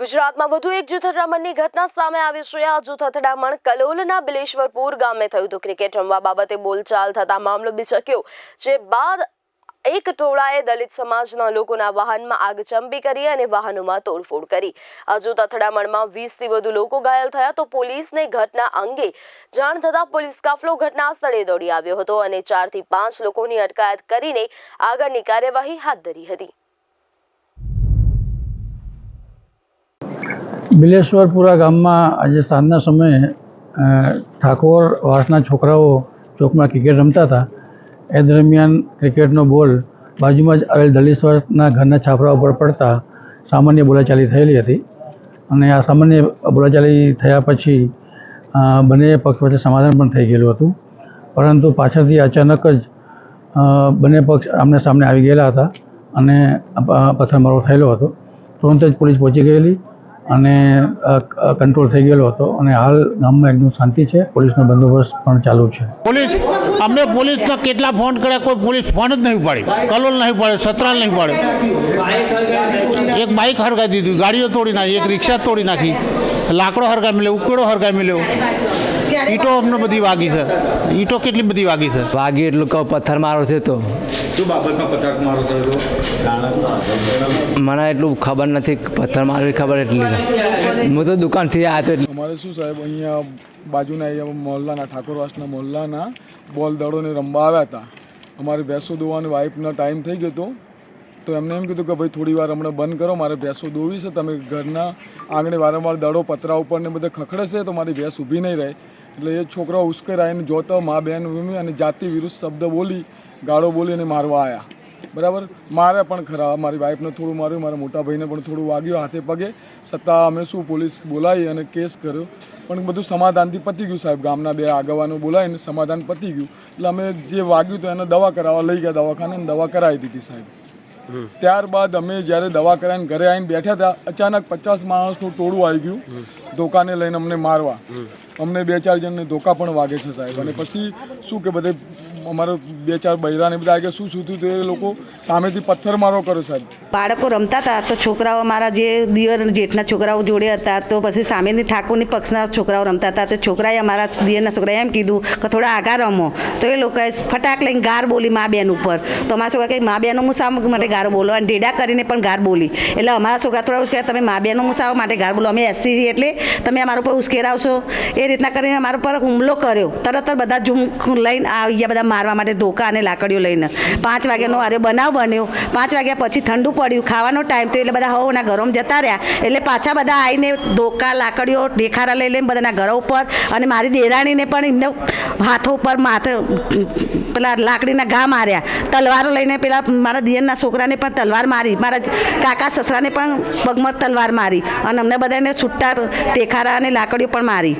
ગુજરાતમાં વધુ એક જૂથ અથડામણની ઘટના સામે આવી છે. આ જૂથ અથડામણ કલોલના બિલેશ્વરપુર ગામે થયું હતું. ક્રિકેટ રમવા બાબતે બોલચાલ થતા મામલો બિચક્યો, જે બાદ એક ટોળાએ દલિત સમાજના લોકોના વાહનમાં આગચંબી કરી અને વાહનોમાં તોડફોડ કરી. આ જૂથ અથડામણમાં વીસથી વધુ લોકો ઘાયલ થયા તો પોલીસને ઘટના અંગે જાણ થતાં પોલીસ કાફલો ઘટના સ્થળે દોડી આવ્યો હતો અને ચારથી પાંચ લોકોની અટકાયત કરીને આગળની કાર્યવાહી હાથ ધરી હતી. બિલેશ્વરપુરા ગામમાં આજે સાંજના સમયે ઠાકોર વાસના છોકરાઓ ચોકમાં ક્રિકેટ રમતા હતા. એ દરમિયાન ક્રિકેટનો બોલ બાજુમાં જ આવેલ દલિશ્વરના ઘરના છાપરા ઉપર પડતા સામાન્ય બોલાચાલી થયેલી હતી. અને આ સામાન્ય બોલાચાલી થયા પછી બંને પક્ષ વચ્ચે સમાધાન પણ થઈ ગયેલું હતું. પરંતુ પાછળથી અચાનક જ બંને પક્ષ આમને સામને આવી ગયેલા હતા અને પથ્થરમારો થયેલો હતો. તુરંત જ પોલીસ પહોંચી ગયેલી. અને કંટ્રોલ થઈ ગયેલો હતો. અને હાલ ગામમાં એકદમ શાંતિ છે. પોલીસનો બંદોબસ્ત પણ ચાલુ છે. પોલીસ? અમે પોલીસને કેટલા ફોન કર્યા? કોઈ પોલીસ ફોન જ નહીં પાડી કલોલ નહીં પાડે સતરાલ નહીં પાડે એક બાઇક હરગાઈ દીધી. ગાડીઓ તોડી નાખી એક રિક્ષા તોડી નાખી. લાકડો હરગાઈ મળ્યો ઉકેડો હરગાઈ મળ્યો. ઈંટો અમને બધી વાગી છે. ઈંટો કેટલી બધી વાગી છે? વાગી એટલું કહું પથ્થર મારો છે તો. શું બાબતમાં પથ્થર મારો થયો હતો? મને એટલું ખબર નથી પથ્થર મારવી ખબર એટલી હું તો દુકાનથી આવ્યો હતો એટલે. અમારે શું સાહેબ અહીંયા બાજુના અહીંયા મોહલ્લાના ઠાકોરવાસના મોહલ્લાના બોલ દડોને રમવા આવ્યા હતા. અમારે ભેંસો દોવાની વાઇફનો ટાઈમ થઈ ગયો હતો. તો એમને એમ કીધું કે ભાઈ થોડી વાર હમણાં બંધ કરો મારે ભેંસો દોવી છે તમે ઘરના આંગણે વારંવાર દડો પતરા ઉપર ને બધા ખખડે છે તો મારી ભેંસ ઊભી નહીં રહે. એટલે એ છોકરાઓ ઉશ્કેરાઈને જોતો, મા વીમી અને જાતિ વિરુદ્ધ શબ્દ બોલી, ગાળો બોલી અને મારવા આવ્યા બરાબર? મારે પણ ખરા, મારી વાઈફને થોડું માર્યું, મારા મોટા ભાઈને પણ થોડું વાગ્યું હાથે પગે. છતાં અમે શું પોલીસ બોલાવી અને કેસ કર્યો? પણ બધું સમાધાનથી પતી ગયું સાહેબ. ગામના બે આગેવાનો બોલાવીને સમાધાન પતી ગયું. એટલે અમે જે વાગ્યું તો એને દવા કરાવવા લઈ ગયા દવાખાને દવા કરાવી દીધી સાહેબ. ત્યારબાદ અમે જ્યારે દવા કરાવીને ઘરે આવીને બેઠા હતા, અચાનક પચાસ માણસનું ટોળું આવી ગયું ધોકાને લઈને અમને મારવા. અમને બે ચાર જણને ધોકા પણ વાગે છે સાહેબ. અને પછી શું કે બધે અમારો બે ચાર બૈરાને બધા આગળ શું શું તો એ લોકો સામેથી પથ્થર મારો કર્યો સાહેબ. બાળકો રમતા હતા તો છોકરાઓ મારા જે દિયર જેઠના છોકરાઓ જોડે હતા તો પછી સામેની ઠાકોરની પક્ષના છોકરાઓ રમતા હતા તો છોકરાએ અમારા દિયરના છોકરાએ એમ કીધું કે થોડા આગા રમો. તો એ લોકોએ ફટાક લઈને ગાર બોલી મા બેન ઉપર. તો અમારા છોકરા કે મા બેનો હું માટે ગાર બોલો? અને ઢેડા કરીને પણ ગાર બોલી. એટલે અમારા છોકરા થોડા ઉશ્કેર તમે મા બેનો હું માટે ગાર બોલો? અમે એસસી એટલે તમે અમારા ઉપર ઉશ્કેરાવશો. એ રીતના કરીને અમારા ઉપર હુમલો કર્યો. તરત બધા ઝૂમ લઈને આવી ગયા બધા મારવા માટે ધોકા અને લાકડીઓ લઈને. પાંચ વાગ્યાનો અરે બનાવ બન્યો. પાંચ વાગ્યા પછી ઠંડુ પડ્યું. ખાવાનો ટાઈમ તો એટલે બધા હવના ઘરોમાં જતા રહ્યા. એટલે પાછા બધા આવીને ધોકા, લાકડીઓ ઢેખારા લઈ લઈને બધાના ઘરો ઉપર અને મારી દેરાણીને પણ એમને હાથો ઉપર માથે પેલા લાકડીના ઘા માર્યા. તલવારો લઈને પેલા મારા દિયરના છોકરાને પણ તલવાર મારી. મારા કાકા સસરાને પણ પગમાં તલવાર મારી. અને અમને બધાને છૂટા ટેખારા અને લાકડીઓ પણ મારી.